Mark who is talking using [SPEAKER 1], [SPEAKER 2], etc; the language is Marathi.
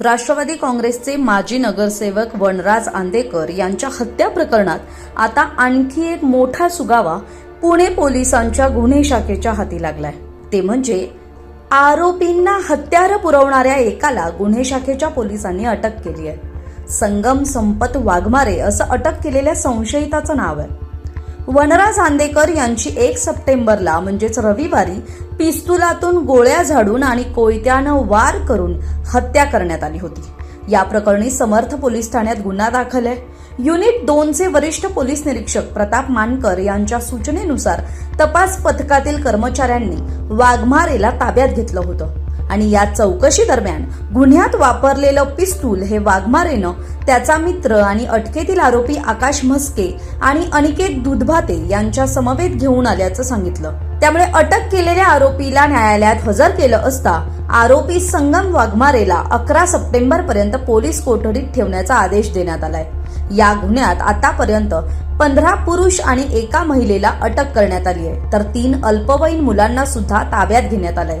[SPEAKER 1] राष्ट्रवादी काँग्रेसचे माजी नगरसेवक वनराज आंदेकर यांच्या हत्या प्रकरणात आता आणखी एक मोठा सुगावा पुणे पोलिसांच्या गुन्हे शाखेच्या हाती लागलाय. ते म्हणजे आरोपींना हत्यारं पुरवणाऱ्या एकाला गुन्हे शाखेच्या पोलिसांनी अटक केली आहे. संगम संपत वाघमारे असं अटक केलेल्या संशयिताचं नाव आहे. वनरा झांदेकर यांची एक सप्टेंबरला म्हणजेच रविवारी पिस्तुलातून गोळ्या झाडून आणि कोयत्यानं वार करून हत्या करण्यात आली होती. या प्रकरणी समर्थ पोलीस ठाण्यात गुन्हा दाखल आहे. युनिट दोनचे वरिष्ठ पोलीस निरीक्षक प्रताप मानकर यांच्या सूचनेनुसार तपास पथकातील कर्मचाऱ्यांनी वाघमारेला ताब्यात घेतलं होतं. आणि या चौकशी दरम्यान गुन्ह्यात वापरलेलं पिस्तूल हे वाघमारेनं त्याचा मित्र आणि अटकेतील आरोपी आकाश म्हस्के आणि अनिकेत दुधभाते यांच्या समवेत घेऊन आल्याचं सांगितलं. त्यामुळे अटक केलेल्या आरोपीला न्यायालयात हजर केलं असता आरोपी संगम वाघमारेला अकरा सप्टेंबर पर्यंत पोलीस कोठडीत ठेवण्याचा आदेश देण्यात आलाय. या गुन्ह्यात आतापर्यंत पंधरा पुरुष आणि एका महिलेला अटक करण्यात आली आहे. तर तीन अल्पवयीन मुलांना सुद्धा ताब्यात घेण्यात आलंय.